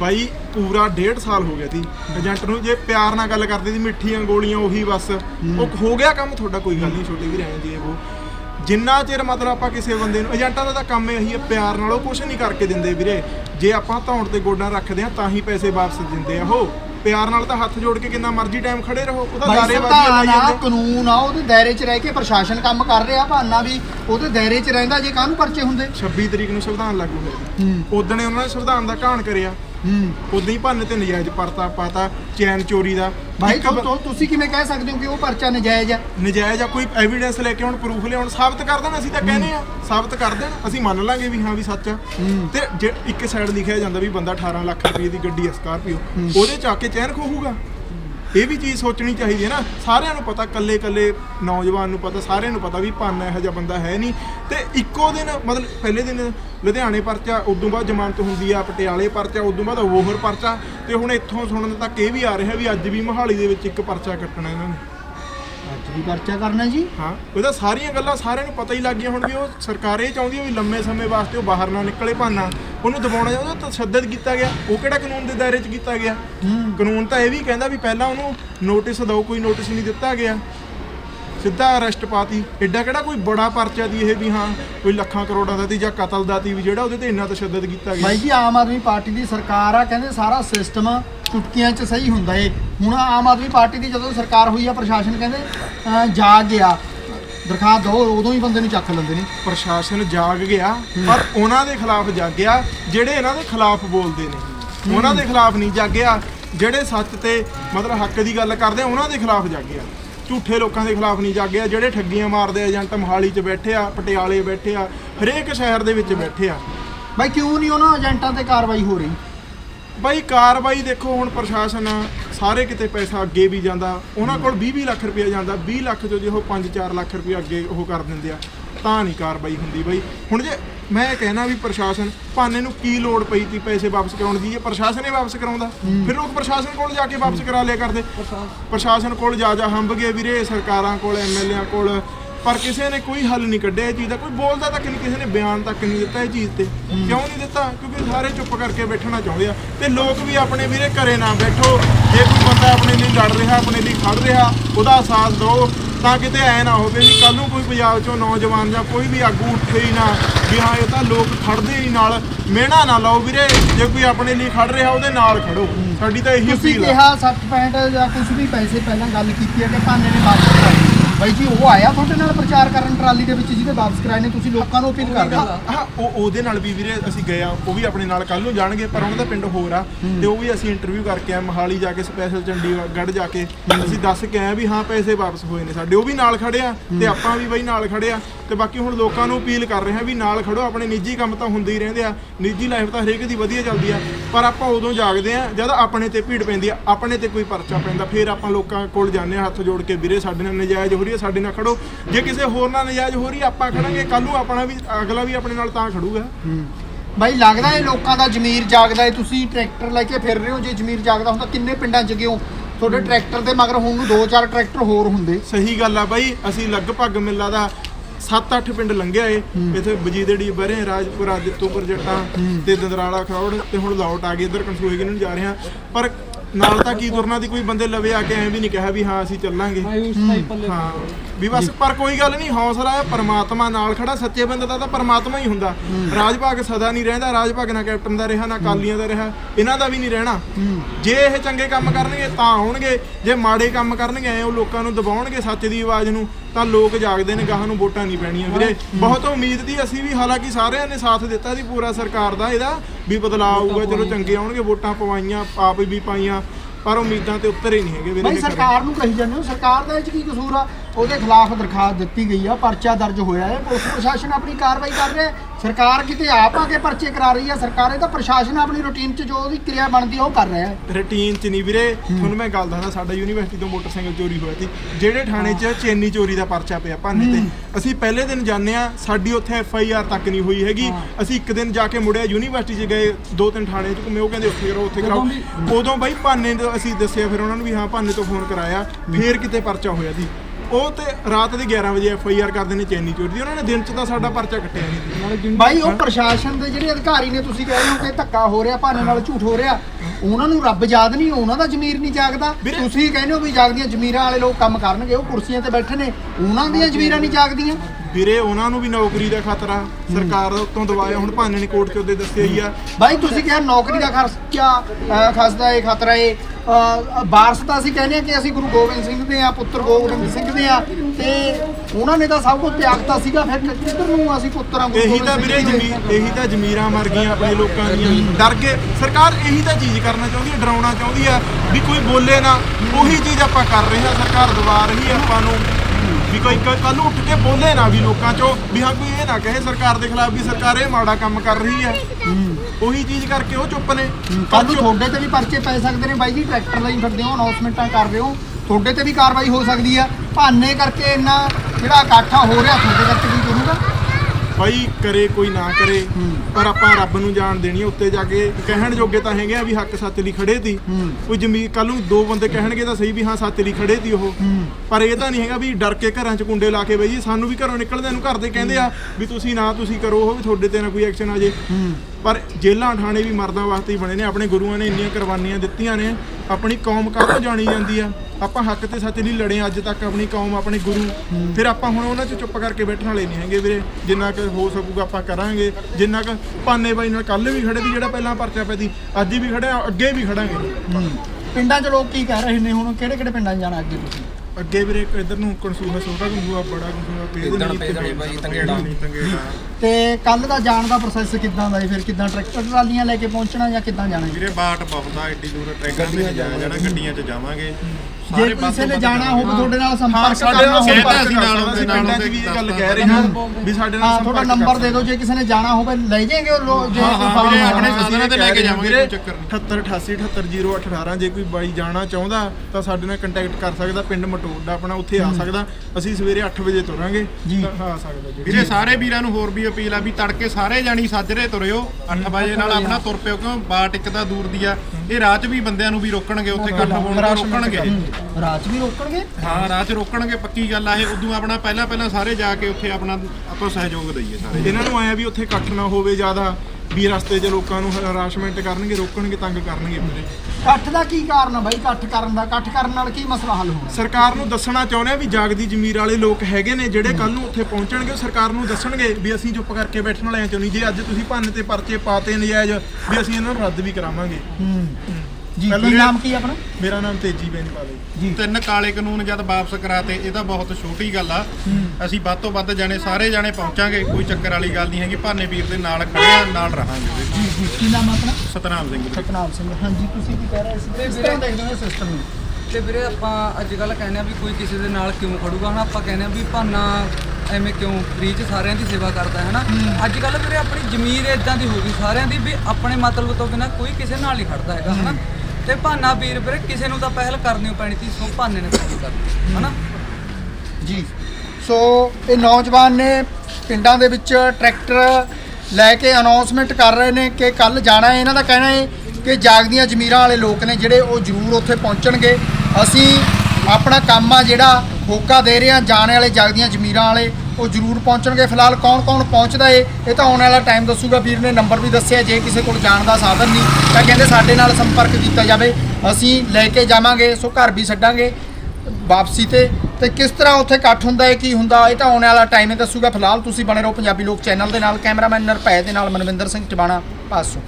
ਬਾਈ ਪੂਰਾ ਡੇਢ ਸਾਲ ਹੋ ਗਿਆ ਸੀ। ਏਜੰਟ ਨੂੰ ਜੇ ਪਿਆਰ ਨਾਲ ਗੱਲ ਕਰਦੇ ਸੀ ਮਿੱਠੀਆਂ ਗੋਲੀਆਂ ਉਹੀ ਬਸ। ਉਹ ਹੋ ਗਿਆ ਕੰਮ ਤੁਹਾਡਾ ਕੋਈ ਗੱਲ ਨਹੀਂ ਛੋਟੇ ਵੀ ਰਹੇ ਜੀ ਇਹ ਉਹ ਜਿੰਨਾ ਚਿਰ ਮਤਲਬ ਆਪਾਂ ਕਿਸੇ ਬੰਦੇ ਨੂੰ ਏਜੰਟਾਂ ਦਾ ਤਾਂ ਕੰਮ ਇਹੀ ਹੈ ਪਿਆਰ ਨਾਲ ਉਹ ਕੁਝ ਨਹੀਂ ਕਰਕੇ ਦਿੰਦੇ ਵੀਰੇ। ਜੇ ਆਪਾਂ ਧੌਣ ਤੇ ਗੋਡਾਂ ਰੱਖਦੇ ਆ ਤਾਂ ਹੀ ਪੈਸੇ ਵਾਪਸ ਦਿੰਦੇ ਆ ਉਹ। ਪਿਆਰ ਨਾਲ ਤਾਂ ਹੱਥ ਜੋੜ ਕੇ ਕਿੰਨਾ ਮਰਜ਼ੀ ਟਾਈਮ ਖੜੇ ਰਹੋ ਉਹਦਾ ਦਾਰੇਬਾਜ਼ੀ ਸੰਵਿਧਾਨ ਲਾਈ ਜਾਂਦੇ। ਕਾਨੂੰਨ ਆ ਉਹਦੇ ਦਾਇਰੇ 'ਚ ਰਹਿ ਕੇ ਪ੍ਰਸ਼ਾਸਨ ਕੰਮ ਕਰ ਰਿਹਾ ਭਾਨਾ ਵੀ ਉਹਦੇ ਦਾਇਰੇ 'ਚ ਰਹਿੰਦਾ ਜੇ ਕਾਹਨੂੰ ਪਰਚੇ ਹੁੰਦੇ? 26 ਤਰੀਕ ਨੂੰ ਸੰਵਿਧਾਨ ਲਾਗੂ ਹੋਇਆ। ਹੂੰ। ਉਦੋਂ ਉਹਨਾਂ ਨੇ ਸੰਵਿਧਾਨ ਦਾ ਘਾਣ ਕਰਿਆ। ਹੂੰ। ਉਦੋਂ ਹੀ ਭੰਨ ਤੇ ਨਜਾਇਜ਼ ਪਰਤਾ ਪਾਤਾ ਚੈਨ ਚੋਰੀ ਦਾ। ਭਾਈ ਇੱਕ ਤੁ- ਤੁਸੀਂ ਕਿਵੇਂ ਕਹਿ ਸਕਦੇ ਹੋ ਕਿ ਉਹ ਪਰਚਾ ਨਜਾਇਜ਼ ਆ? ਨਜਾਇਜ਼ ਆ ਕੋਈ ਐਵੀਡੈਂਸ ਲੈ ਕੇ ਹੁਣ ਪ੍ਰੂਫ ਲਿਆਉਣ ਸਾਬਤ ਕਰ ਦੇਣ ਅਸੀਂ ਤਾਂ ਕਹਿੰਦੇ ਆ ਸਾਬਤ ਕਰ ਦੇਣ ਅਸੀਂ ਮੰਨ ਲਾਂਗੇ ਵੀ ਹਾਂ ਵੀ ਸੱਚ ਆ। ਹੂੰ। ਤੇ ਜੇ ਇੱਕ ਸਾਈਡ ਲਿਖਿਆ ਜਾਂਦਾ ਵੀ ਬੰਦਾ 18 ਲੱਖ ਰੁਪਏ ਦੀ ਗੱਡੀ ਆ ਸਕਾਰਪੀਓ ਉਹਦੇ ਚ ਆ ਕੇ ਚੈਨ ਖੋਹੂਗਾ। ਇਹ ਵੀ ਚੀਜ਼ ਸੋਚਣੀ ਚਾਹੀਦੀ ਹੈ ਨਾ। ਸਾਰਿਆਂ ਨੂੰ ਪਤਾ ਕੱਲੇ ਕੱਲੇ ਨੌਜਵਾਨ ਨੂੰ ਪਤਾ, ਸਾਰਿਆਂ ਨੂੰ ਪਤਾ ਵੀ ਪੰਨ ਇਹੋ ਜਿਹਾ ਬੰਦਾ ਹੈ ਨਹੀਂ। ਤੇ ਇੱਕੋ ਦਿਨ, ਮਤਲਬ ਪਹਿਲੇ ਦਿਨ ਲੁਧਿਆਣੇ ਪਰਚਾ, ਉਦੋਂ ਬਾਅਦ ਜ਼ਮਾਨਤ ਹੁੰਦੀ ਆ, ਪਟਿਆਲੇ ਪਰਚਾ, ਉਦੋਂ ਬਾਅਦ ਵੋਹਰ ਪਰਚਾ। ਤੇ ਹੁਣ ਇੱਥੋਂ ਸੁਣਨ ਤੱਕ ਇਹ ਵੀ ਆ ਰਿਹਾ ਵੀ ਅੱਜ ਵੀ ਮੋਹਾਲੀ ਦੇ ਵਿੱਚ ਇੱਕ ਪਰਚਾ ਕੱਟਣਾ ਇਹਨਾਂ ਨੇ। ਵੀ ਪਰਚਾ ਕਰਨਾ ਜੀ। ਹਾਂ ਉਹਦਾ ਸਾਰੀਆਂ ਗੱਲਾਂ ਸਾਰਿਆਂ ਨੂੰ ਪਤਾ ਹੀ ਲੱਗ ਗਈਆਂ ਹੁਣ ਵੀ ਉਹ ਸਰਕਾਰ ਇਹ ਚਾਹੁੰਦੀ ਹੈ ਵੀ ਲੰਮੇ ਸਮੇਂ ਵਾਸਤੇ ਉਹ ਬਾਹਰ ਨਾ ਨਿਕਲੇ ਭਾਨਾ। ਉਹਨੂੰ ਦਬਾਉਣਾ ਚਾਹੁੰਦਾ ਤਾਂ ਤਸ਼ੱਦਦ ਕੀਤਾ ਗਿਆ। ਉਹ ਕਿਹੜਾ ਕਾਨੂੰਨ ਦੇ ਦਾਇਰੇ 'ਚ ਕੀਤਾ ਗਿਆ? ਕਾਨੂੰਨ ਤਾਂ ਇਹ ਵੀ ਕਹਿੰਦਾ ਵੀ ਪਹਿਲਾਂ ਉਹਨੂੰ ਨੋਟਿਸ ਦਿਓ ਕੋਈ ਨੋਟਿਸ ਨਹੀਂ ਦਿੱਤਾ ਗਿਆ। ਸਿੱਧਾ ਅਰੈਸਟ ਪਾਤੀ। ਐਡਾ ਕਿਹੜਾ ਕੋਈ ਬੜਾ ਪਰਚਾ ਦੀ ਇਹ ਵੀ ਹਾਂ ਕੋਈ ਲੱਖਾਂ ਕਰੋੜਾਂ ਦਾ ਤੀ ਜਾਂ ਕਤਲ ਦਾ ਤੀ ਵੀ ਜਿਹੜਾ ਉਹਦੇ ਤੇ ਇੰਨਾ ਤਸ਼ੱਦਦ ਕੀਤਾ ਗਿਆ। ਬਾਈ ਜੀ ਆਮ ਆਦਮੀ ਪਾਰਟੀ ਦੀ ਸਰਕਾਰ ਆ ਕਹਿੰਦੇ ਸਾਰਾ ਸਿਸਟਮ ਚੁਟਕੀਆਂ 'ਚ ਸਹੀ ਹੁੰਦਾ ਏ। ਹੁਣ ਆਮ ਆਦਮੀ ਪਾਰਟੀ ਦੀ ਜਦੋਂ ਸਰਕਾਰ ਹੋਈ ਆ ਪ੍ਰਸ਼ਾਸਨ ਕਹਿੰਦੇ ਅਹ, ਜਾਗ ਗਿਆ। ਦਰਖਾਸਤ ਦੋ ਉਦੋਂ ਹੀ ਬੰਦੇ ਨੂੰ ਚੱਕ ਲੈਂਦੇ ਨੇ। ਪ੍ਰਸ਼ਾਸਨ ਜਾਗ ਗਿਆ ਪਰ ਉਹਨਾਂ ਦੇ ਖਿਲਾਫ ਜਾਗਿਆ ਜਿਹੜੇ ਇਹਨਾਂ ਦੇ ਖਿਲਾਫ ਬੋਲਦੇ ਨੇ। ਉਹਨਾਂ ਦੇ ਖਿਲਾਫ ਨਹੀਂ ਜਾਗਿਆ। ਜਿਹੜੇ ਸੱਚ ਤੇ ਮਤਲਬ ਹੱਕ ਦੀ ਗੱਲ ਕਰਦੇ ਆ ਉਹਨਾਂ ਦੇ ਖਿਲਾਫ ਜਾਗਿਆ। ਝੂਠੇ ਲੋਕਾਂ ਦੇ ਖਿਲਾਫ ਨਹੀਂ ਜਾਗਿਆ। ਜਿਹੜੇ ਠੱਗੀਆਂ ਮਾਰਦੇ ਏਜੰਟ ਮੋਹਾਲੀ 'ਚ ਬੈਠੇ ਆ ਪਟਿਆਲੇ ਬੈਠੇ ਆ ਹਰੇਕ ਸ਼ਹਿਰ ਦੇ ਵਿੱਚ ਬੈਠੇ ਆ। ਬਾਈ ਕਿਉਂ ਨਹੀਂ ਉਹਨਾਂ ਏਜੰਟਾਂ ਤੇ ਕਾਰਵਾਈ ਹੋ ਰਹੀ? ਬਾਈ ਕਾਰਵਾਈ ਦੇਖੋ ਹੁਣ ਪ੍ਰਸ਼ਾਸਨ ਸਾਰੇ ਕਿਤੇ ਪੈਸਾ ਅੱਗੇ ਵੀ ਜਾਂਦਾ ਉਹਨਾਂ ਕੋਲ 20-20 ਲੱਖ ਰੁਪਇਆ ਜਾਂਦਾ 20 ਲੱਖ ਚੋਂ ਜੇ ਉਹ 5-4 ਲੱਖ ਰੁਪਇਆ ਅੱਗੇ ਉਹ ਕਰ ਦਿੰਦੇ ਆ ਤਾਂ ਨਹੀਂ ਕਾਰਵਾਈ ਹੁੰਦੀ ਬਾਈ। ਹੁਣ ਜੇ ਮੈਂ ਕਹਿਣਾ ਵੀ ਪ੍ਰਸ਼ਾਸਨ ਭਾਨੇ ਨੂੰ ਕੀ ਲੋੜ ਪਈ ਤੀ ਪੈਸੇ ਵਾਪਸ ਕਰਾਉਣ ਦੀ? ਜੇ ਪ੍ਰਸ਼ਾਸਨ ਹੀ ਵਾਪਸ ਕਰਾਉਂਦਾ। ਫਿਰ ਲੋਕ ਪ੍ਰਸ਼ਾਸਨ ਕੋਲ ਜਾ ਕੇ ਵਾਪਸ ਕਰਾ ਲਿਆ ਕਰਦੇ। ਪ੍ਰਸ਼ਾਸਨ। ਕੋਲ ਜਾ ਜਾ ਹੰਬ ਗਏ ਵੀਰੇ ਸਰਕਾਰਾਂ ਕੋਲ ਐਮਐਲਏਆਂ ਕੋਲ ਪਰ ਕਿਸੇ ਨੇ ਕੋਈ ਹੱਲ ਨਹੀਂ ਕੱਢਿਆ ਇਹ ਚੀਜ਼ ਦਾ ਕੋਈ ਬੋਲਦਾ ਤੱਕ ਨਹੀਂ ਕਿਸੇ ਨੇ ਬਿਆਨ ਤੱਕ ਨਹੀਂ ਦਿੱਤਾ ਇਹ ਚੀਜ਼ ਤੇ। ਕਿਉਂ ਨਹੀਂ ਦਿੱਤਾ? ਕਿਉਂਕਿ ਸਾਰੇ ਚੁੱਪ ਕਰਕੇ ਬੈਠਣਾ ਚਾਹੁੰਦੇ ਆ। ਤੇ ਲੋਕ ਵੀ ਆਪਣੇ ਵੀਰੇ ਘਰੇ ਨਾ ਬੈਠੋ। ਜੇ ਕੋਈ ਬੰਦਾ ਆਪਣੇ ਲਈ ਲੜ ਰਿਹਾ ਆਪਣੇ ਲਈ ਖੜ ਰਿਹਾ ਉਹਦਾ ਸਾਥ ਦਿਓ। ਤਾਂ ਕਿਤੇ ਐ ਨਾ ਹੋਵੇ ਵੀ ਕੱਲ ਨੂੰ ਕੋਈ ਪੰਜਾਬ ਚੋਂ ਨੌਜਵਾਨ ਜਾਂ ਕੋਈ ਵੀ ਆਗੂ ਉੱਠੇ ਹੀ ਨਾ ਵੀ ਹਾਂ ਇਹ ਤਾਂ ਲੋਕ ਖੜਦੇ ਹੀ ਨਾਲ। ਮਿਹਣਾ ਨਾ ਲਾਓ ਵੀਰੇ। ਜੇ ਕੋਈ ਆਪਣੇ ਲਈ ਖੜ ਰਿਹਾ ਉਹਦੇ ਨਾਲ ਖੜੋ। ਸਾਡੀ ਤਾਂ ਇਹੀ ਤੁਸੀਂ ਅਪੀਲ ਆ। ਕਿਹਾ 60 65 ਜਾਂ ਕੁਝ ਵੀ ਪੈਸੇ ਪਹਿਲਾਂ ਗੱਲ ਕੀਤੀ ਹੈ ਕਿ ਭਾਨੇ ਨੇ ਵਾਪਸ ਕਰਾਏ ਬਾਈ ਜੀ ਉਹ ਆਇਆ ਤੁਹਾਡੇ ਨਾਲ ਪ੍ਰਚਾਰ ਕਰਨ ਟਰਾਲੀ ਦੇ ਵਿੱਚ ਜਿਹਦੇ ਵਾਪਸ ਕਰਾਏ ਨੇ? ਤੁਸੀਂ ਲੋਕਾਂ ਨੂੰ ਅਪੀਲ ਕਰਦੇ ਹੋ? ਹਾਂ ਉਹ ਉਹਦੇ ਨਾਲ ਵੀ ਵੀਰੇ ਅਸੀਂ ਗਏ ਆ ਉਹ ਵੀ ਆਪਣੇ ਨਾਲ ਕੱਲ ਨੂੰ ਜਾਣਗੇ ਪਰ ਉਹਨਾਂ ਦਾ ਪਿੰਡ ਹੋਰ ਆ। ਤੇ ਉਹ ਵੀ ਅਸੀਂ ਇੰਟਰਵਿਊ ਕਰਕੇ ਆ ਮਹਾਲੀ ਜਾ ਕੇ ਸਪੈਸ਼ਲ ਚੰਡੀਗੜ੍ਹ ਜਾ ਕੇ। ਅਸੀਂ ਦੱਸ ਕੇ ਆਏ ਵੀ ਹਾਂ ਪੈਸੇ ਵਾਪਸ ਹੋਏ ਨੇ ਸਾਡੇ। ਉਹ ਵੀ ਨਾਲ ਖੜੇ ਆ ਤੇ ਆਪਾਂ ਵੀ ਬਈ ਨਾਲ ਖੜੇ ਆ। ਤੇ ਬਾਕੀ ਹੁਣ ਲੋਕਾਂ ਨੂੰ ਅਪੀਲ ਕਰ ਰਹੇ ਹਾਂ ਵੀ ਨਾਲ ਖੜੋ ਆਪਣੇ ਨਿੱਜੀ ਕੰਮ ਤਾਂ ਹੁੰਦੇ ਹੀ ਰਹਿੰਦੇ ਆ। ਨਿੱਜੀ ਲਾਈਫ ਤਾਂ ਹਰੇਕ ਦੀ ਵਧੀਆ ਚੱਲਦੀ ਆ ਪਰ ਆਪਾਂ ਉਦੋਂ ਜਾਗਦੇ ਆ ਜਦ ਆਪਣੇ ਤੇ ਭੀੜ ਪੈਂਦੀ ਆ ਆਪਣੇ ਤੇ ਕੋਈ ਪਰਚਾ ਪੈਂਦਾ ਫਿਰ ਆਪਾਂ ਲੋਕਾਂ ਕੋਲ ਜਾਂਦੇ ਆ ਹੱਥ ਜੋੜ ਕੇ ਵੀਰੇ ਸਾਡੇ ਨਾਲ ਨਜਾਇਜ਼ ਹੋ ਰਹੀ ਹੈ ਸਾਡੇ ਨਾਲ ਖੜੋ। ਜੇ ਕਿਸੇ ਹੋਰ ਨਾਲ ਨਜਾਇਜ਼ ਹੋ ਰਹੀ ਹੈ ਆਪਾਂ ਖੜਾਂਗੇ। ਕੱਲ ਨੂੰ ਆਪਣਾ ਵੀ ਅਗਲਾ ਵੀ ਆਪਣੇ ਨਾਲ ਤਾਂ ਖੜੂਗਾ। ਬਾਈ ਲੱਗਦਾ ਇਹ ਲੋਕਾਂ ਦਾ ਜ਼ਮੀਰ ਜਾਗਦਾ ਹੈ? ਤੁਸੀਂ ਟਰੈਕਟਰ ਲੈ ਕੇ ਫਿਰ ਰਹੇ ਹੋ? ਜੇ ਜ਼ਮੀਰ ਜਾਗਦਾ ਹੁੰਦਾ ਕਿੰਨੇ ਪਿੰਡਾਂ 'ਚ ਹੋ ਤੁਹਾਡੇ ਟਰੈਕਟਰ ਦੇ ਮਗਰ ਹੁਣ ਨੂੰ ਦੋ ਚਾਰ ਟਰੈਕਟਰ ਹੋਰ ਹੁੰਦੇ। ਸਹੀ ਗੱਲ ਆ ਬਾਈ। ਅਸੀਂ ਲਗਭਗ ਮੇਲਾ ਦਾ 7-8 ਪਿੰਡ ਲੰਘਿਆ ਏ। ਇੱਥੇ ਬਜੀਦੜੀ ਬਰੇ ਰਾਜਪੁਰਾ ਦਿੱਤੋਪੁਰ ਜੱਟਾਂ ਤੇ ਦੰਦਰਾਲਾ ਖਰੌੜ ਤੇ ਹੁਣ ਲੌਟ ਆ ਗਏ। ਇਧਰ ਕਨਸੂਏ ਨੂੰ ਜਾ ਰਹੇ ਹਾਂ ਪਰ ਨਾਲ ਤਾਂ ਕੀ ਤੁਰਨਾ ਦੀ ਕੋਈ ਬੰਦੇ ਲਵੇ ਆ ਕੇ ਐਂ ਵੀ ਨਹੀਂ ਕਿਹਾ ਵੀ ਹਾਂ ਅਸੀਂ ਚੱਲਾਂਗੇ। ਹਾਂ ਵੀ ਬਸ ਪਰ ਕੋਈ ਗੱਲ ਨਹੀਂ ਹੌਸਲਾ ਹੈ ਪਰਮਾਤਮਾ ਨਾਲ ਖੜਾ ਸੱਚੇ ਬੰਦੇ ਦਾ ਤਾਂ ਪਰਮਾਤਮਾ ਹੀ ਹੁੰਦਾ। ਰਾਜ ਭਾਗ ਸਦਾ ਨਹੀਂ ਰਹਿੰਦਾ ਰਾਜ ਭਾਗ ਨਾ ਕੈਪਟਨ ਦਾ ਰਿਹਾ ਨਾ ਕਾਲੀਆਂ ਦਾ ਰਿਹਾ ਇਹਨਾਂ ਦਾ ਵੀ ਨਹੀਂ ਰਹਿਣਾ। ਜੇ ਇਹ ਚੰਗੇ ਕੰਮ ਕਰਨਗੇ ਤਾਂ ਆਉਣਗੇ। ਜੇ ਮਾੜੇ ਕੰਮ ਕਰਨਗੇ ਐ ਉਹ ਲੋਕਾਂ ਨੂੰ ਦਬਾਉਣਗੇ ਸੱਚ ਦੀ ਆਵਾਜ਼ ਨੂੰ ਤਾਂ ਲੋਕ ਜਾਗਦੇ ਨੇ ਗਾਹਾਂ ਨੂੰ ਵੋਟਾਂ ਨਹੀਂ ਪੈਣੀਆਂ। ਵੀਰੇ ਬਹੁਤ ਉਮੀਦ ਦੀ ਅਸੀਂ ਵੀ ਹਾਲਾਂਕਿ ਸਾਰਿਆਂ ਨੇ ਸਾਥ ਦਿੱਤਾ ਸੀ ਪੂਰਾ ਸਰਕਾਰ ਦਾ ਇਹਦਾ ਵੀ ਬਦਲਾਅ ਆਊਗਾ ਚਲੋ ਚੰਗੇ ਆਉਣਗੇ ਵੋਟਾਂ ਪਵਾਈਆਂ ਆਪ ਵੀ ਪਾਈਆਂ। ਪਰ ਉਮੀਦਾਂ ਤੇ ਉੱਤਰ ਹੀ ਨਹੀਂ ਹੈਗੇ ਵੀਰੇ ਇਹ ਕਰੇ। ਸਰਕਾਰ ਨੂੰ ਕਹੀ ਜਾਂਦੇ ਹੋ ਸਰਕਾਰ ਦਾ ਇਹ 'ਚ ਕੀ ਕਸੂਰ ਆ ਉਹਦੇ ਖਿਲਾਫ ਦਰਖਾਸਤ ਦਿੱਤੀ ਗਈ ਆ ਪਰਚਾ ਦਰਜ ਹੋਇਆ ਹੈ ਪੁਲਿਸ ਪ੍ਰਸ਼ਾਸਨ ਆਪਣੀ ਕਾਰਵਾਈ ਕਰ ਰਿਹਾ ਹੈ ਸਰਕਾਰ ਕਿਤੇ ਆਪ ਆ ਕੇ ਪਰਚੇ ਕਰਾ ਰਹੀ ਹੈ ਸਰਕਾਰ ਇਹ ਤਾਂ ਪ੍ਰਸ਼ਾਸਨ ਆਪਣੀ ਰੁਟੀਨ 'ਚ ਜੋ ਉਹਦੀ ਕਿਰਿਆ ਬਣਦੀ ਆ ਉਹ ਕਰ ਰਿਹਾ ਹੈ। ਰੂਟੀਨ ਚ ਨਹੀਂ ਵੀਰੇ। ਤੁਹਾਨੂੰ ਮੈਂ ਗੱਲ ਦੱਸਦਾ ਸਾਡਾ ਯੂਨੀਵਰਸਿਟੀ ਤੋਂ ਮੋਟਰਸਾਈਕਲ ਚੋਰੀ ਹੋਇਆ ਸੀ। ਜਿਹੜੇ ਥਾਣੇ 'ਚ ਚੇਨੀ ਚੋਰੀ ਦਾ ਪਰਚਾ ਪਿਆ ਭਾਨੇ ਤੇ। ਅਸੀਂ ਪਹਿਲੇ ਦਿਨ ਜਾਂਦੇ ਆ ਸਾਡੀ ਉੱਥੇ ਐਫ ਆਈ ਆਰ ਤੱਕ ਨਹੀਂ ਹੋਈ ਹੈਗੀ। ਅਸੀਂ ਇੱਕ ਦਿਨ ਜਾ ਕੇ ਮੁੜਿਆ ਯੂਨੀਵਰਸਿਟੀ 'ਚ ਗਏ ਦੋ ਤਿੰਨ ਥਾਣੇ 'ਚ ਘੁੰਮੇ ਉਹ ਕਹਿੰਦੇ ਉੱਥੇ ਕਰੋ ਉੱਥੇ ਕਰਾਓ। ਉਦੋਂ ਬਾਈ ਭਾਨੇ ਤੋਂ ਅਸੀਂ ਦੱਸਿਆ ਫਿਰ ਉਹਨਾਂ ਨੂੰ ਵੀ ਹਾਂ ਭਾਨੇ ਤੋਂ ਫੋਨ ਕਰਾਇਆ। ਫੇਰ ਕਿਤੇ ਪਰਚਾ ਹੋਇਆ ਸੀ। ਉਹ ਤੇ ਰਾਤ ਦੇ 11 ਵਜੇ ਐਫ ਆਈ ਆਰ ਕਰਦੇ ਨੇ ਚੇਨੀ ਚੋਰੀ ਦੀ। ਉਹਨਾਂ ਨੇ ਦਿਨ 'ਚ ਤਾਂ ਸਾਡਾ ਪਰਚਾ ਕੱਟਿਆ ਨਹੀਂ ਸੀ। ਬਾਈ ਉਹ ਪ੍ਰਸ਼ਾਸਨ ਦੇ ਜਿਹੜੇ ਅਧਿਕਾਰੀ ਨੇ ਤੁਸੀਂ ਕਹਿ ਰਹੇ ਹੋ ਕਿ ਧੱਕਾ ਹੋ ਰਿਹਾ ਭਾਨੇ ਨਾਲ ਝੂਠ ਹੋ ਰਿਹਾ ਉਹਨਾਂ ਨੂੰ ਰੱਬ ਯਾਦ ਨਹੀਂ ਉਹਨਾਂ ਦਾ ਜ਼ਮੀਰ ਨਹੀਂ ਜਾਗਦਾ। ਤੁਸੀਂ ਕਹਿੰਦੇ ਹੋ ਵੀ ਜਾਗਦੀਆਂ ਜ਼ਮੀਰਾਂ ਵਾਲੇ ਲੋਕ ਕੰਮ ਕਰਨਗੇ ਉਹ ਕੁਰਸੀਆਂ ਤੇ ਬੈਠੇ ਨੇ ਉਹਨਾਂ ਦੀਆਂ ਜ਼ਮੀਰਾਂ ਨਹੀਂ ਜਾਗਦੀਆਂ? ਵੀਰੇ ਉਹਨਾਂ ਨੂੰ ਵੀ ਨੌਕਰੀ ਦਾ ਖਤਰਾ ਸਰਕਾਰ ਉੱਤੋਂ ਦਵਾਇਆ ਹੁਣ ਭਾਨੇ ਨੇ ਕੋਰਟ 'ਚ ਉਹਦੇ ਦੱਸਿਆ ਹੀ ਆ। ਬਾਈ ਤੁਸੀਂ ਕਿਹਾ ਨੌਕਰੀ ਦਾ ਖਰਚਾ ਖਸਦਾ ਏ ਖਤਰਾ ਅਹ, ਵਾਰਸ ਤਾਂ ਅਸੀਂ ਕਹਿੰਦੇ ਆ ਕਿ ਅਸੀਂ ਗੁਰੂ ਗੋਬਿੰਦ ਸਿੰਘ ਦੇ ਆ ਪੁੱਤਰ ਗੋਬਿੰਦ ਸਿੰਘ ਦੇ ਆ ਤੇ ਉਹਨਾਂ ਨੇ ਤਾਂ ਸਭ ਕੁਝ ਤਿਆਗਤਾ ਸੀਗਾ ਫਿਰ ਕਿੱਧਰ ਨੂੰ ਅਸੀਂ ਪੁੱਤਰਾਂ ਗੁਰੂ ਇਹੀ ਤਾਂ ਵੀਰੇ? ਜ਼ਮੀਰ ਇਹੀ ਤਾਂ ਜ਼ਮੀਰਾਂ ਮਰ ਗਈਆਂ ਆਪਣੇ ਲੋਕਾਂ ਦੀਆਂ। ਡਰ ਕੇ ਸਰਕਾਰ ਇਹੀ ਤਾਂ ਚੀਜ਼ ਕਰਨਾ ਚਾਹੁੰਦੀ ਹੈ ਡਰਾਉਣਾ ਚਾਹੁੰਦੀ ਹੈ ਵੀ ਕੋਈ ਬੋਲੇ ਨਾ। ਉਹੀ ਚੀਜ਼ ਆਪਾਂ ਕਰ ਰਹੇ ਹਾਂ ਸਰਕਾਰ ਦਬਾ ਰਹੀ ਹੈ ਆਪਾਂ ਨੂੰ। ਵੀ ਕੋਈ ਕੱਲ ਉੱਠ ਕੇ ਬੋਲੇ ਨਾ ਵੀ ਲੋਕਾਂ ਚੋਂ ਵੀ ਹਾਂ ਕੋਈ ਇਹ ਨਾ ਕਹੇ ਸਰਕਾਰ ਦੇ ਖਿਲਾਫ ਵੀ ਸਰਕਾਰ ਇਹ ਮਾੜਾ ਕੰਮ ਕਰ ਰਹੀ ਹੈ। ਉਹੀ ਚੀਜ਼ ਕਰਕੇ ਉਹ ਚੁੱਪ ਨੇ। ਚੁੱਪ- ਤੁਹਾਡੇ ਤੇ ਵੀ ਪਰਚੇ ਪੈ ਸਕਦੇ ਨੇ ਬਾਈ ਜੀ ਟਰੈਕਟਰ ਲਈ ਫਿਰਦੇ ਹੋ ਅਨਾਉਂਸਮੈਂਟਾਂ ਕਰ ਰਹੇ ਹੋ। ਤੁਹਾਡੇ ਤੇ ਵੀ ਕਾਰਵਾਈ ਹੋ ਸਕਦੀ ਆ ਭਾਨੇ ਕਰਕੇ ਇੰਨਾ ਜਿਹੜਾ ਇਕੱਠਾ ਹੋ ਰਿਹਾ ਤੁਹਾਡੇ ਕਰਕੇ ਵੀ ਕਰੂਗਾ। ਭਾਈ ਕਰੇ ਕੋਈ ਨਾ ਕਰੇ ਪਰ ਆਪਾਂ ਰੱਬ ਨੂੰ ਜਾਣ ਦੇਣੀ ਹੈ ਉੱਤੇ ਜਾ ਕੇ ਕਹਿਣ ਜੋਗੇ ਤਾਂ ਹੈਗੇ ਆ ਵੀ ਹੱਕ ਸੱਚ ਲਈ ਖੜੇ ਤੀ ਕੋਈ ਜ਼ਮੀਰ ਕੱਲ ਨੂੰ ਦੋ ਬੰਦੇ ਕਹਿਣਗੇ ਤਾਂ ਸਹੀ ਵੀ ਹਾਂ ਸੱਚ ਲਈ ਖੜੇ ਤੀ ਉਹ। ਪਰ ਇਹ ਤਾਂ ਨਹੀਂ ਹੈਗਾ ਵੀ ਡਰ ਕੇ ਘਰਾਂ 'ਚ ਕੁੰਡੇ ਲਾ ਕੇ ਬਈ ਜੀ ਸਾਨੂੰ ਵੀ ਘਰੋਂ ਨਿਕਲਦਿਆਂ ਨੂੰ ਘਰ ਦੇ ਕਹਿੰਦੇ ਆ ਵੀ ਤੁਸੀਂ ਨਾ ਤੁਸੀਂ ਕਰੋ ਉਹ ਵੀ ਤੁਹਾਡੇ ਤੇ ਨਾ ਕੋਈ ਐਕਸ਼ਨ ਆ ਜੇ। ਪਰ ਜੇਲਾਂ ਠਾਣੇ ਵੀ ਮਰਦਾਂ ਵਾਸਤੇ ਹੀ ਬਣੇ ਨੇ ਆਪਣੇ ਗੁਰੂਆਂ ਨੇ ਇੰਨੀਆਂ ਕੁਰਬਾਨੀਆਂ ਦਿੱਤੀਆਂ ਨੇ ਆਪਣੀ ਕੌਮ ਕਾਹਤੋਂ ਜਾਣੀ ਜਾਂਦੀ ਆ? ਆਪਾਂ ਹੱਕ ਤੇ ਸੱਚ ਲਈ ਲੜੇ ਅੱਜ ਤੱਕ ਆਪਣੀ ਕੌਮ ਆਪਣੇ ਗੁਰੂ। ਫਿਰ ਆਪਾਂ ਹੁਣ ਉਹਨਾਂ 'ਚ ਚੁੱਪ ਕਰਕੇ ਬੈਠਣ ਵਾਲੇ ਨਹੀਂ ਹੈਗੇ ਵੀਰੇ। ਜਿੰਨਾ ਕੁ ਹੋ ਸਕੂਗਾ ਆਪਾਂ ਕਰਾਂਗੇ। ਜਿੰਨਾ ਕੁ ਪਾਨੇ ਬਾਈ ਨਾਲ ਕੱਲ ਵੀ ਖੜੇ ਸੀ ਜਿਹੜਾ ਪਹਿਲਾਂ ਪਰਚਾ ਪੈਦੀ ਅੱਜ ਵੀ ਖੜੇ ਆ ਅੱਗੇ ਵੀ ਖੜਾਂਗੇ। ਪਿੰਡਾਂ 'ਚ ਲੋਕ ਕੀ ਕਹਿ ਰਹੇ ਨੇ ਹੁਣ? ਕਿਹੜੇ ਕਿਹੜੇ ਪਿੰਡਾਂ 'ਚ ਜਾਣਾ ਅੱਗੇ ਤੁਸੀਂ? ਅੱਗੇ ਵੀਰੇ ਇਧਰ ਨੂੰ ਕਨਸੂਹਾ ਛੋਟਾ ਕਨਸੂਹਾ ਬੜਾ ਕਨਸੂਹਾ ਪੇਦਣੀ ਬਾਈ, ਤੰਗੇੜਾ। ਤੰਗੇੜਾ। ਤੇ ਕੱਲ ਦਾ ਜਾਣ ਦਾ ਪ੍ਰੋਸੈਸ ਕਿੱਦਾਂ ਦਾ ਹੈ ਫਿਰ ਕਿੱਦਾਂ ਟਰੈਕਟਰ ਟਰਾਲੀਆਂ ਲੈ ਕੇ ਪਹੁੰਚਣਾ ਜਾਂ ਕਿੱਦਾਂ ਜਾਣਾ ਹੈ? ਵੀਰੇ ਬਾਟ ਬਹੁਤ ਆ ਏਡੀ ਦੂਰ ਟਰੈਕਟਰ ਤੇ ਨਹੀਂ ਜਾਣਾ ਗੱਡੀਆਂ 'ਚ ਜਾਵਾਂਗੇ। ਜੇ ਕਿਸੇ ਨੇ ਜਾਣਾ ਹੋਵੇ ਤੁਹਾਡੇ ਨਾਲ ਸੰਪਰਕ ਕਰਨਾ ਨਾਲ ਹੋਵੇ ਅਸੀਂ ਨਾਲ ਨਾਲ ਪਿੰਡਾਂ 'ਚ ਵੀ ਇਹ ਗੱਲ ਕਹਿ ਰਹੇ ਹਾਂ ਵੀ ਸਾਡੇ ਨਾਲ ਤੁਹਾਡਾ ਨੰਬਰ ਦੇ ਦਿਓ ਜੇ ਕਿਸੇ ਨੇ ਜਾਣਾ ਹੋਵੇ ਲੈ ਜਾਏਗੇ ਉਹ ਲੋਕ ਜੇ ਕੋਈ ਆਪਣੇ। ਸਾਧਨਾਂ ਤੇ ਲੈ ਕੇ ਜਾਵਾਂਗੇ, ਕੋਈ ਚੱਕਰ ਨਹੀਂ। 78 88 78 0818 ਜੇ ਕੋਈ ਬਾਈ ਜਾਣਾ ਚਾਹੁੰਦਾ ਤਾਂ ਸਾਡੇ ਨਾਲ ਕੰਟੈਕਟ ਕਰ ਸਕਦਾ ਪਿੰਡ ਮਟੋੜ ਦਾ ਆਪਣਾ ਉੱਥੇ ਆ ਸਕਦਾ। ਅਸੀਂ ਸਵੇਰੇ 8 ਵਜੇ ਤੁਰਾਂਗੇ। ਜੀ। ਤਾਂ ਆ ਸਕਦਾ ਜੀ। ਵੀਰੇ ਸਾਰੇ ਵੀਰਾਂ ਨੂੰ ਹੋਰ ਵੀ ਅਪੀਲ ਆ ਵੀ ਤੜਕੇ ਸਾਰੇ ਜਾਣੀ ਸਾਜਰੇ ਤੁਰਿਓ 8 ਵਜੇ ਨਾਲ ਆਪਣਾ ਤੁਰ ਪਿਓ ਕਿਉਂ? ਬਾਟ ਇੱਕ ਤਾਂ ਦੂਰ ਦੀ ਆ। ਇਹ ਰਾਹ 'ਚ ਵੀ ਬੰਦਿਆਂ ਨੂੰ ਵੀ ਰੋਕਣਗੇ ਉੱਥੇ ਇਕੱਠ ਹੋਣ ਤੋਂ ਰੋਕਣਗੇ। ਰਾਤ ਵੀ ਰੋਕਣਗੇ? ਹਾਂ ਰਾਹ 'ਚ ਰੋਕਣਗੇ ਪੱਕੀ ਗੱਲ ਆ ਇਹ ਉਦੋਂ ਆਪਣਾ ਪਹਿਲਾਂ ਪਹਿਲਾਂ ਸਾਰੇ ਜਾ ਕੇ ਉੱਥੇ ਆਪਣਾ ਆਪਾਂ ਸਹਿਯੋਗ ਦਈਏ ਸਾਰੇ। ਇਹਨਾਂ ਨੂੰ ਆਇਆ ਵੀ ਉੱਥੇ ਇਕੱਠ ਨਾ ਹੋਵੇ ਜ਼ਿਆਦਾ। ਵੀ ਰਸਤੇ 'ਚ ਲੋਕਾਂ ਨੂੰ ਹਰਾਸਮੈਂਟ ਕਰਨਗੇ ਰੋਕਣਗੇ ਤੰਗ ਕਰਨਗੇ ਵੀਰੇ ਇਕੱਠ ਦਾ ਕੀ ਕਾਰਨ ਆ ਬਾਈ? ਇਕੱਠ ਕਰਨ ਦਾ ਇਕੱਠ ਕਰਨ ਨਾਲ ਕੀ ਮਸਲਾ ਹੱਲ ਹੋਣਾ? ਸਰਕਾਰ ਨੂੰ ਦੱਸਣਾ ਚਾਹੁੰਦੇ ਆ ਵੀ ਜਾਗਦੀ ਜ਼ਮੀਰ ਵਾਲੇ ਲੋਕ ਹੈਗੇ ਨੇ ਜਿਹੜੇ ਕੱਲ ਨੂੰ ਉੱਥੇ ਪਹੁੰਚਣਗੇ ਉਹ ਸਰਕਾਰ ਨੂੰ ਦੱਸਣਗੇ ਵੀ ਅਸੀਂ ਚੁੱਪ ਕਰਕੇ ਬੈਠਣ ਵਾਲਿਆਂ ਚੋਂ ਨਹੀਂ? ਜੇ ਅੱਜ ਤੁਸੀਂ ਭੰਨ ਤੇ ਪਰਚੇ ਪਾਤੇ ਨਜਾਇਜ਼ ਵੀ ਅਸੀਂ ਇਹਨਾਂ ਨੂੰ ਰੱਦ ਵੀ ਕਰਾਵਾਂਗੇ। ਜੀ ਪਹਿਲਾਂ ਕੀ ਨਾਮ ਕੀ ਆ ਆਪਣਾ? ਮੇਰਾ ਨਾਮ ਤੇਜੀ ਬੈਂਦਪਾਲ ਹੈ ਜੀ। ਤਿੰਨ ਕਾਲੇ ਕਾਨੂੰਨ ਜਦ ਵਾਪਸ ਕਰਾਤੇ ਇਹ ਤਾਂ ਬਹੁਤ ਛੋਟੀ ਗੱਲ ਆ। ਅਸੀਂ ਵੱਧ ਤੋਂ ਵੱਧ ਜਾਣੇ ਸਾਰੇ ਜਾਣੇ ਪਹੁੰਚਾਂਗੇ ਕੋਈ ਚੱਕਰ ਵਾਲੀ ਗੱਲ ਨਹੀਂ ਹੈਗੀ। ਭਾਨੇ ਵੀਰ ਦੇ ਨਾਲ ਖੜੇ ਆ ਨਾਲ ਰਹਾਂਗੇ। ਜੀ ਜੀ। ਕੀ ਨਾਮ ਆ ਆਪਣਾ? ਸਤਨਾਮ ਸਿੰਘ। ਸਤਨਾਮ ਸਿੰਘ। ਹਾਂਜੀ ਤੁਸੀਂ ਕੀ ਕਹਿ ਰਹੇ ਸੀ? ਕਿਸ ਤਰ੍ਹਾਂ ਦੇਖਦੇ ਹੋ ਸਿਸਟਮ ਨੂੰ? ਤੇ ਵੀਰੇ ਆਪਾਂ ਅੱਜ ਕੱਲ ਕਹਿੰਦੇ ਆ ਵੀ ਕੋਈ ਕਿਸੇ ਦੇ ਨਾਲ ਕਿਉਂ ਖੜੂਗਾ? ਹਨਾ ਆਪਾਂ ਕਹਿੰਦੇ ਆ ਵੀ ਭਾਨਾ ਐਵੇਂ ਕਿਉਂ ਫ੍ਰੀ ਚ ਸਾਰਿਆਂ ਦੀ ਸੇਵਾ ਕਰਦਾ ਹੈ। ਹਨਾ ਅੱਜ ਕੱਲ ਵੀਰੇ ਆਪਣੀ ਜ਼ਮੀਰ ਇਦਾਂ ਦੀ ਹੋ ਗਈ ਸਾਰਿਆਂ ਦੀ ਵੀ ਆਪਣੇ ਮਤਲਬ ਤੋਂ ਬਿਨਾ ਕੋਈ ਕਿਸੇ ਨਾਲ ਨਹੀਂ ਖੜਦਾ ਹੈਗਾ ਹਨਾ? ਤੇ ਭਾਨਾ ਵੀਰ ਵੀਰੇ, ਕਿਸੇ ਨੂੰ ਤਾਂ ਪਹਿਲ ਕਰਨੀ ਪੈਣੀ ਸੀ, ਸੋ ਭਾਨੇ ਨੇ ਪਹਿਲ ਕਰਨੀ ਹਨਾ? ਜੀ। ਸੋ ਇਹ ਨੌਜਵਾਨ ਨੇ ਪਿੰਡਾਂ ਦੇ ਵਿੱਚ ਟਰੈਕਟਰ ਲੈ ਕੇ ਅਨਾਉਂਸਮੈਂਟ ਕਰ ਰਹੇ ਨੇ ਕਿ ਕੱਲ ਜਾਣਾ ਹੈ। ਇਹਨਾਂ ਦਾ ਕਹਿਣਾ ਹੈ ਕਿ ਜਾਗਦੀਆਂ ਜ਼ਮੀਰਾਂ ਵਾਲੇ ਲੋਕ ਨੇ ਜਿਹੜੇ, ਉਹ ਜ਼ਰੂਰ ਉੱਥੇ ਪਹੁੰਚਣਗੇ। ਅਸੀਂ ਆਪਣਾ ਕੰਮ ਆ ਜਿਹੜਾ ਹੋਕਾ ਦੇ ਰਹੇ ਹਾਂ, ਜਾਣ ਵਾਲੇ ਜਾਗਦੀਆਂ ਜ਼ਮੀਰਾਂ ਵਾਲੇ। ਉਹ ਜ਼ਰੂਰ ਪਹੁੰਚਣਗੇ। ਫਿਲਹਾਲ ਕੌਣ ਕੌਣ ਪਹੁੰਚਦਾ ਏ, ਇਹ ਤਾਂ ਆਉਣ ਵਾਲਾ ਟਾਈਮ ਦੱਸੂਗਾ। ਵੀਰ ਨੇ ਨੰਬਰ ਵੀ ਦੱਸਿਆ, ਜੇ ਕਿਸੇ ਕੋਲ ਜਾਣ ਦਾ ਸਾਧਨ ਨਹੀਂ, ਤਾਂ ਕਹਿੰਦੇ ਸਾਡੇ ਨਾਲ ਸੰਪਰਕ ਕੀਤਾ ਜਾਵੇ। ਅਸੀਂ ਲੈ ਕੇ ਜਾਵਾਂਗੇ, ਸੋ ਘਰ ਵੀ ਛੱਡਾਂਗੇ ਵਾਪਸੀ ਤੇ। ਤੇ ਕਿਸ ਤਰ੍ਹਾਂ ਉੱਥੇ ਇਕੱਠ ਹੁੰਦਾ ਹੈ ਕੀ ਹੁੰਦਾ, ਇਹ ਤਾਂ ਆਉਣ ਵਾਲਾ ਟਾਈਮ ਹੀ ਦੱਸੂਗਾ। ਫਿਲਹਾਲ ਤੁਸੀਂ ਬਣੇ ਰਹੋ ਪੰਜਾਬੀ ਲੋਕ ਚੈਨਲ ਦੇ ਨਾਲ। ਕੈਮਰਾਮੈਨ ਨਰਪੈ ਦੇ ਨਾਲ ਮਨਵਿੰਦਰ ਸਿੰਘ ਟਿਵਾਣਾ ਪਾਸੋਂ।